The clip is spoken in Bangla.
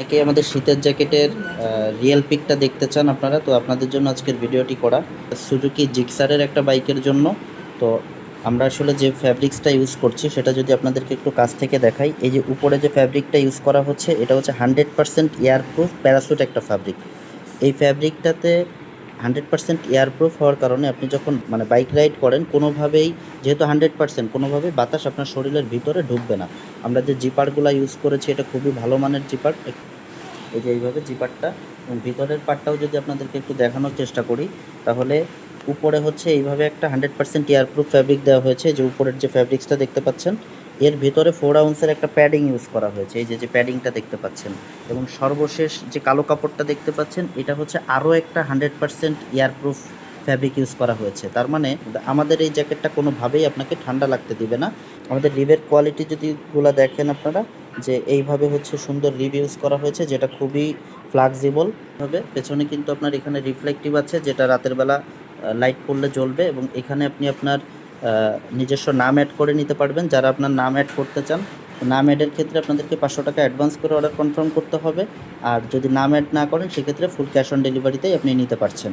অনেকেই আমাদের শীতের জ্যাকেটের রিয়েল পিকটা দেখতে চান আপনারা। তো আপনাদের জন্য আজকের ভিডিওটি করা। সুজুকি জিক্সারের একটা বাইকের জন্য। তো আমরা আসলে যে ফ্যাব্রিক্সটা ইউজ করছি, সেটা যদি আপনাদেরকে একটু কাছ থেকে দেখাই। এই যে উপরে যে ফ্যাব্রিকটা ইউজ করা হচ্ছে, এটা হচ্ছে হান্ড্রেড পারসেন্ট এয়ারপ্রুফ প্যারাসুট একটা ফ্যাব্রিক এই ফ্যাব্রিকটাতে হান্ড্রেড পার্সেন্ট এয়ারপ্রুফ হওয়ার কারণে আপনি যখন মানে বাইক রাইড করেন, কোনোভাবেই যেহেতু হান্ড্রেড পার্সেন্ট, কোনোভাবেই বাতাস আপনার শরীরের ভিতরে ঢুকবে না। আমরা যে জিপারগুলো ইউজ করেছি, এটা খুবই ভালো মানের জিপার। এই যে এইভাবে জিপারটা, এবং ভিতরের পার্টটাও যদি আপনাদেরকে একটু দেখানোর চেষ্টা করি, তাহলে উপরে হচ্ছে এইভাবে একটা হান্ড্রেড পার্সেন্ট এয়ারপ্রুফ ফ্যাব্রিক দেওয়া হয়েছে। যে উপরের যে ফ্যাব্রিক্সটা দেখতে পাচ্ছেন এর ভিতরে ফোর আউন্সের একটা প্যাডিং ইউজ করা হয়েছে। এই যে যে প্যাডিংটা দেখতে পাচ্ছেন। এবং সর্বশেষ যে কালো কাপড়টা দেখতে পাচ্ছেন, এটা হচ্ছে আরও একটা hundred percent airproof fabric use করা হয়েছে। তার মানে আমাদের এই জ্যাকেটটা কোনোভাবেই আপনাকে ঠান্ডা লাগতে দিবে না। আমাদের রিবের কোয়ালিটি যদি গুলা দেখেন আপনারা, যে এইভাবে হচ্ছে সুন্দর রিভ ইউজ করা হয়েছে, যেটা খুবই ফ্লাক্সিবল হবে। পেছনে কিন্তু আপনার এখানে রিফ্লেক্টিভ আছে, যেটা রাতের বেলা লাইট পড়লে জ্বলবে এবং এখানে আপনি আপনার নিজস্ব নাম অ্যাড করে নিতে পারবেন। যারা আপনার নাম অ্যাড করতে চান, নাম অ্যাডের ক্ষেত্রে আপনাদেরকে পাঁচশো টাকা অ্যাডভান্স করে অর্ডার কনফার্ম করতে হবে। আর যদি নাম অ্যাড না করেন, সেক্ষেত্রে ফুল ক্যাশ অন ডেলিভারিতেই আপনি নিতে পারছেন।